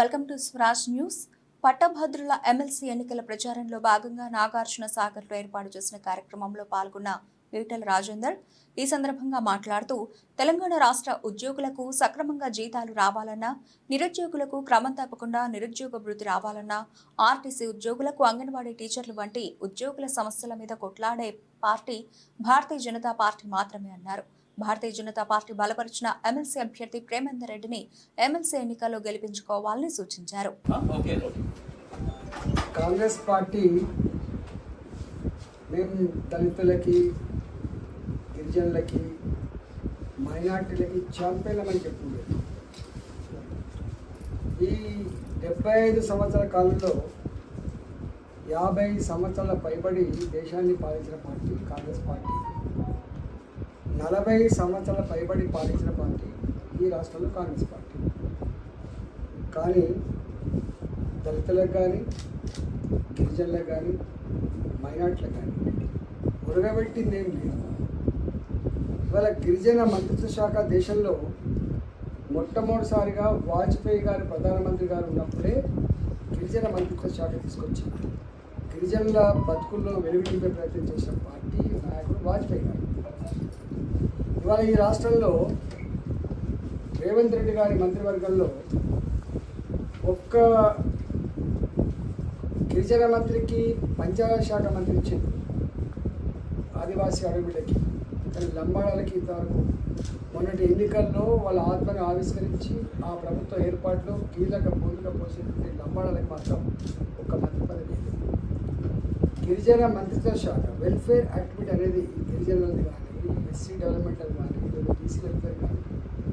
Welcome to Swaraj news. పట్టభద్రుల MLC ఎన్నికల ప్రచారంలో భాగంగా నాగార్జున సాగర్లో ఏర్పాటు చేసిన కార్యక్రమంలో పాల్గొన్న ఈటల రాజేందర్ ఈ సందర్భంగా మాట్లాడుతూ తెలంగాణ రాష్ట్ర ఉద్యోగులకు సక్రమంగా జీతాలు రావాలన్నా నిరుద్యోగులకు క్రమం తప్పకుండా నిరుద్యోగ వృద్ధి రావాలన్నా ఆర్టీసీ ఉద్యోగులకు అంగన్వాడీ టీచర్లు వంటి ఉద్యోగుల సమస్యల మీద కొట్లాడే పార్టీ భారతీయ జనతా పార్టీ మాత్రమే అన్నారు. భారతీయ జనతా పార్టీ బలపరిచిన ఎమ్మెల్సీ అభ్యర్థి ప్రేమేందర్ రెడ్డిని ఎమ్మెల్సీ ఎన్నికల్లో గెలిపించుకోవాలని సూచించారు. కాంగ్రెస్ పార్టీ మేము దళితులకి గిరిజనులకి మైనార్టీలకి ఛాంపియన్లమని చెప్పుకుంటాం ఈ డెబ్బై ఐదు సంవత్సరాల కాలంలో యాభై సంవత్సరాల పైబడి దేశాన్ని పాలించిన పార్టీ కాంగ్రెస్ పార్టీ. నలభై సంవత్సరాల పైబడి పాలించిన పార్టీ ఈ రాష్ట్రంలో కాంగ్రెస్ పార్టీ. కానీ దళితులకు కానీ గిరిజనులకు కానీ మైనార్టీలకు కానీ ఉరగబెట్టింది ఏం లేదు. ఇవాళ గిరిజన మంత్రిత్వ శాఖ దేశంలో మొట్టమొదటిసారిగా వాజ్పేయి గారు ప్రధానమంత్రి గారు ఉన్నప్పుడే గిరిజన మంత్రిత్వ శాఖ తీసుకొచ్చింది. గిరిజనుల బతుకుల్లో వెలుగునింపే ప్రయత్నం చేసిన పార్టీ నాయకుడు వాజ్పేయి గారు ఇవాళ ఈ రాష్ట్రంలో రేవంత్ రెడ్డి గారి మంత్రివర్గంలో ఒక్క గిరిజన మంత్రికి పంచాయత్ శాఖ మంత్రి ఇచ్చింది ఆదివాసీ అడవిడకి కానీ లంబాడాలకి ఇంతవరకు మొన్నటి ఎన్నికల్లో వాళ్ళ ఆత్మని ఆవిష్కరించి ఆ ప్రభుత్వ ఏర్పాట్లో కీలక భూమిక పోసేటువంటి లంబాడాలకు మాత్రం ఒక మంత్రి పదవి లేదు. గిరిజన మంత్రిత్వ శాఖ వెల్ఫేర్ యాక్టివిటీ అనేది గిరిజనులది కానీ ఎస్సీ డెవలప్మెంట్ కానీ లేదా బీసీ వెల్ఫేర్ కానీ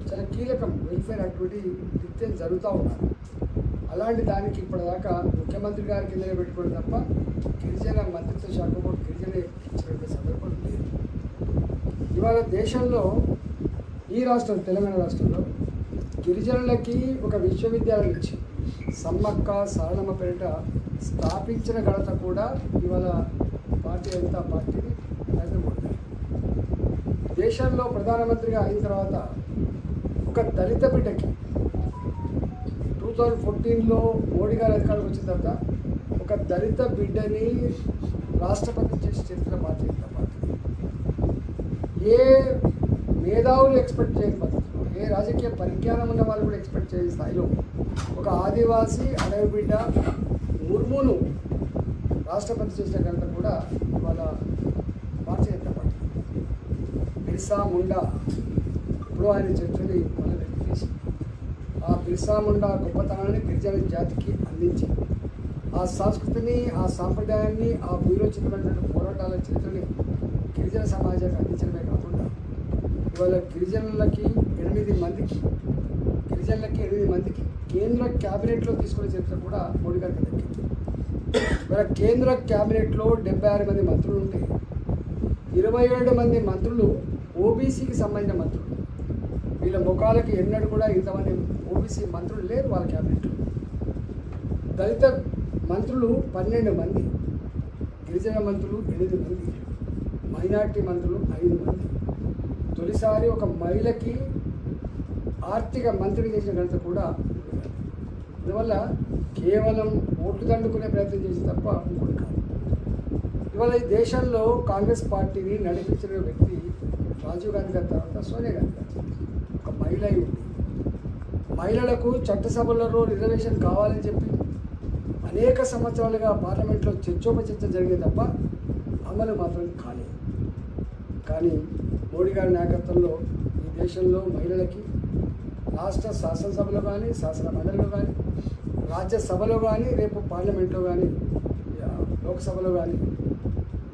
చాలా కీలకం వెల్ఫేర్ యాక్టివిటీ నిత్యం జరుగుతూ ఉన్నారు అలాంటి దానికి ఇప్పటిదాకా ముఖ్యమంత్రి గారి కిందనే పెట్టుకోవడం తప్ప గిరిజన మంత్రిత్వ శాఖ కూడా గిరిజన ఇచ్చినటువంటి సందర్భం లేదు. ఇవాళ దేశంలో ఈ రాష్ట్రం తెలంగాణ రాష్ట్రంలో గిరిజనులకి ఒక విశ్వవిద్యాలయం ఇచ్చి సమ్మక్క సారలమ్మ పేరిట స్థాపించిన ఘనత కూడా ఇవాళ భారతీయ జనతా పార్టీని దేశంలో ప్రధానమంత్రిగా అయిన తర్వాత ఒక దళిత బిడ్డకి టూ థౌజండ్ ఫోర్టీన్లో మోడీ గారు అధికారంలోకి వచ్చిన తర్వాత ఒక దళిత బిడ్డని రాష్ట్రపతి చేసి చరిత్ర భారతీయ జనతా పార్టీ ఏ మేధావులు ఎక్స్పెక్ట్ చేయని పద్ధతిలో ఏ రాజకీయ పరిజ్ఞానం ఉన్న వాళ్ళు కూడా ఎక్స్పెక్ట్ చేయని స్థాయిలో ఒక ఆదివాసీ అడవి బిడ్డ ముర్మును రాష్ట్రపతి చేసిన ఘనత కూడా ఇవాళ బిర్సా ముండా ఇప్పుడు ఆయన చరిత్రని మన వెలికి ఆ బిర్సా ముండా గొప్పతనాన్ని గిరిజన జాతికి అందించి ఆ సంస్కృతిని ఆ సాంప్రదాయాన్ని ఆ విరోచితమైనటువంటి పోరాటాల చరిత్రని గిరిజన సమాజానికి అందించడమే కాకుండా ఇవాళ గిరిజనులకి ఎనిమిది మందికి గిరిజనులకి ఎనిమిది మందికి కేంద్ర క్యాబినెట్లో తీసుకునే చరిత్ర కూడా మోడీ గారికి దక్కింది ఇవాళ కేంద్ర క్యాబినెట్లో డెబ్బై ఆరు మంది మంత్రులు ఉంటే ఇరవై ఏడు మంది మంత్రులు ఓబీసీకి సంబంధించిన మంత్రులు. వీళ్ళ ముఖాలకి ఎన్నడూ కూడా ఇంతమంది ఓబీసీ మంత్రులు లేరు వాళ్ళ క్యాబినెట్లో దళిత మంత్రులు పన్నెండు మంది గిరిజన మంత్రులు ఎనిమిది మంది మైనార్టీ మంత్రులు ఐదు మంది. తొలిసారి ఒక మహిళకి ఆర్థిక మంత్రిని చేసిన ఘనత కూడా అందువల్ల కేవలం ఓట్లు దండుకునే ప్రయత్నం చేసి తప్ప ఇంకోటి కాదు. ఇవాళ ఈ దేశంలో కాంగ్రెస్ పార్టీని నడిపించిన వ్యక్తి రాజీవ్ గాంధీ గారి తర్వాత సోనియా గాంధీ గారు ఒక మహిళ అయి ఉంది మహిళలకు చట్టసభలలో రిజర్వేషన్ కావాలని చెప్పి అనేక సంవత్సరాలుగా పార్లమెంట్లో చర్చోపచర్చ జరిగే తప్ప అమలు మాత్రం కాలేదు కానీ మోడీ గారి నాయకత్వంలో ఈ దేశంలో మహిళలకి రాష్ట్ర శాసనసభలో కానీ శాసన మండలిలో కానీ రాజ్యసభలో కానీ రేపు పార్లమెంట్లో కానీ లోక్సభలో కానీ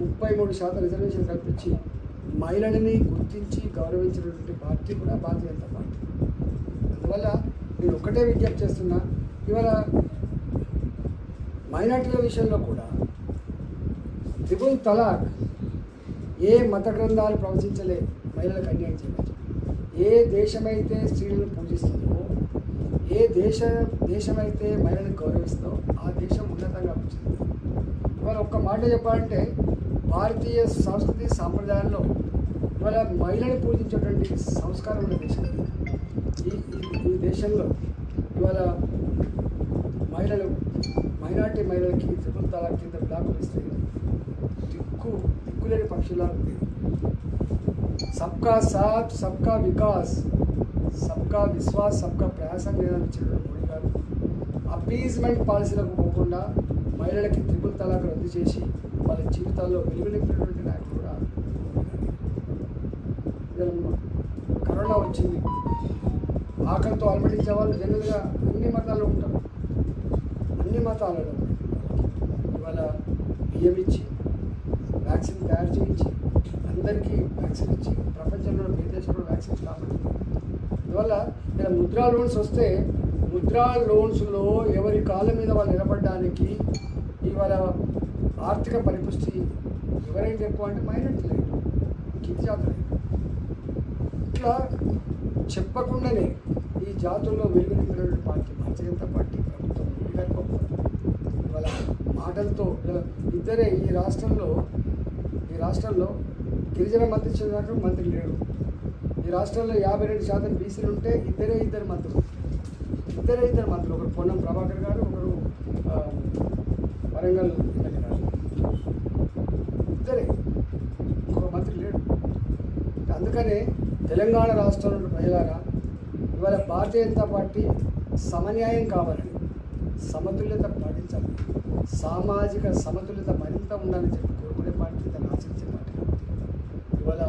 ముప్పై మూడు శాతం రిజర్వేషన్ కల్పించి మహిళలని గుర్తించి గౌరవించినటువంటి పార్టీ కూడా భారతీయ జనతా పార్టీ. అందువల్ల నేను ఒకటే విజ్ఞప్తి చేస్తున్నా ఇవాళ మైనార్టీల విషయంలో కూడా త్రిపుల్ తలాక్ ఏ మత గ్రంథాలు ప్రవచించలే మహిళలకు అన్యాయం చేయవచ్చు ఏ దేశమైతే స్త్రీలను పూజిస్తుందో ఏ దేశ దేశమైతే మహిళలను గౌరవిస్తుందో ఆ దేశం ఉన్నతంగా వచ్చింది ఇవాళ ఒక్క మాట చెప్పాలంటే భారతీయ సంస్కృతి సాంప్రదాయాల్లో ఇవాళ మహిళని పూజించేటువంటి సంస్కారం ఉన్న దేశం ఈ ఈ- దేశంలో ఇవాళ మహిళలు మైనార్టీ మహిళలకి త్రిపుల్ తలాక్ కింద బ్లాకులు ఇస్తే దిక్కు దిక్కులేని పక్షులా ఉంది. సబ్కా సాత్ సబ్కా వికాస్ సబ్కా విశ్వాస్ సబ్కా ప్రయాసం లేదని ఇచ్చిన మోడీ గారు అపీజ్మెంట్ పాలసీలకు పోకుండా మహిళలకి త్రిపుల్ తలాక్ రద్దు చేసి వాళ్ళ జీవితాల్లో వెలుగు నింపినటువంటి నాయకుడు కూడా ఇవాళ కరోనా వచ్చింది. ఆకలితో అలమటించే వాళ్ళు జనరల్గా అన్ని మతాల్లో ఉంటారు. అన్ని మతాలలో. ఇవాళ బియ్యం ఇచ్చి వ్యాక్సిన్ తయారు చేయించి అందరికీ వ్యాక్సిన్ ఇచ్చి ప్రపంచంలో ఏ దేశంలో వ్యాక్సిన్స్ కాబట్టి అందువల్ల ఇలా ముద్రా లోన్స్ వస్తే ముద్రా లోన్స్లో ఎవరి కాళ్ళ మీద వాళ్ళు నిలబడడానికి ఇవాళ ఆర్థిక పరిపుష్టి ఎవరైతే ఎక్కువ అంటే మైనార్టీ లేదు కింది జాతర. ఇట్లా చెప్పకుండానే ఈ జాతుల్లో వెలుగు పార్టీ భారతీయ జనతా పార్టీ ప్రభుత్వం వాళ్ళ మాటలతో ఇద్దరే ఈ రాష్ట్రంలో ఈ రాష్ట్రంలో గిరిజన మంత్రి చెందినట్టు మంత్రి లేడు. ఈ రాష్ట్రంలో యాభై రెండు శాతం బీసీలు ఉంటే ఇద్దరే ఇద్దరు మంత్రులు. ఇద్దరే ఇద్దరు మంత్రులు. ఒకరు పొన్నం ప్రభాకర్ గారు ఒకరు వరంగల్ ఎమ్మెల్యే గారు. ఇద్దరే. ఒక మంత్రి లేడు. అందుకనే తెలంగాణ రాష్ట్రంలో ప్రజలారా ఇవాళ భారతీయ జనతా పార్టీ సమన్యాయం కావాలని సమతుల్యత పాటించాలి. సామాజిక సమతుల్యత మరింత ఉండాలని చెప్పి కోరుకునే పార్టీ తను ఆశించే పార్టీ ఇవాళ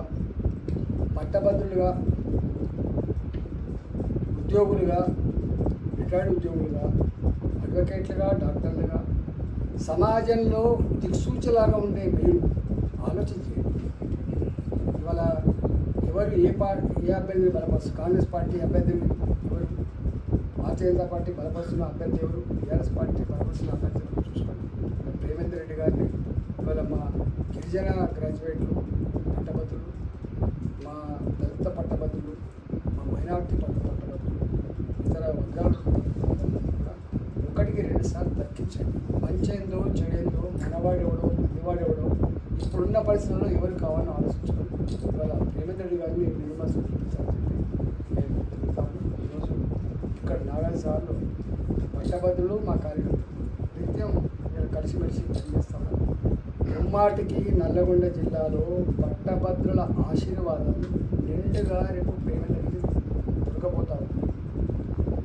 పట్టభద్రులుగా ఉద్యోగులుగా రిటైర్డ్ ఉద్యోగులుగా అడ్వకేట్లుగా డాక్టర్లుగా సమాజంలో దిక్సూచలాగా ఉండే మీరు ఆలోచించండి ఇవాళ ఎవరు ఏ పార్టీ ఏ అభ్యర్థిని బలపరుస్తారు? కాంగ్రెస్ పార్టీ అభ్యర్థిని ఎవరు? భారతీయ జనతా పార్టీ బలపరుస్తున్న అభ్యర్థి ఎవరు? టీఆర్ఎస్ పార్టీ బలపరుస్తున్న అభ్యర్థి ఎవరు? చూసుకోండి. ప్రేమేందర్ రెడ్డి గారిని ఇవాళ మా గిరిజన గ్రాడ్యుయేట్లు పట్టభద్రులు మా దళిత పట్టభద్రులు మా మైనార్టీ పట్ట పట్టభద్రులు ఇతర వర్గాలు కూడా ఒకటికి రెండుసార్లు తగ్గించండి మంచేందో చెడేందో మనవాడెవడో మందివాడెవడో ఇప్పుడున్న పరిస్థితుల్లో ఎవరు కావాలని ఆలోచించుకోండి ఇవాళ రేవంత్ రెడ్డి గారిని నిర్మల్ చూపించాలని చెప్పి ఈరోజు ఇక్కడ నాలుగు సార్లు పట్టభద్రులు మా కార్యకర్తలు. నిత్యం నేను కలిసిమెలిసి పనిచేస్తాను ముమ్మాటికి నల్లగొండ జిల్లాలో పట్టభద్రుల ఆశీర్వాదం నిండుగా రేపు రేవంత్ రెడ్డి దొరకపోతారు.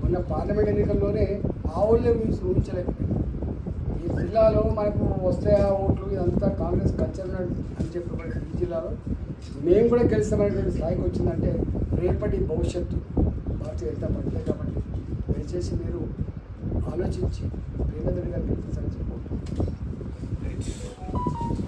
మొన్న పార్లమెంట్ ఎన్నికల్లోనే ఆ ఊళ్ళో ఊహించలేకపోయింది ఈ జిల్లాలో మనకు వస్తాయా ఓట్లు? ఇదంతా కాంగ్రెస్ అని చెప్పబడిన ఈ జిల్లాలో. మేము కూడా గెలుస్తామనేటువంటి స్థాయికి వచ్చిందంటే రేపటి భవిష్యత్తు భారతీయ జనతా పార్టీ కాబట్టి దయచేసి మీరు ఆలోచించి ప్రేమేంద్ర గారు గెలిపించాలని చెప్పి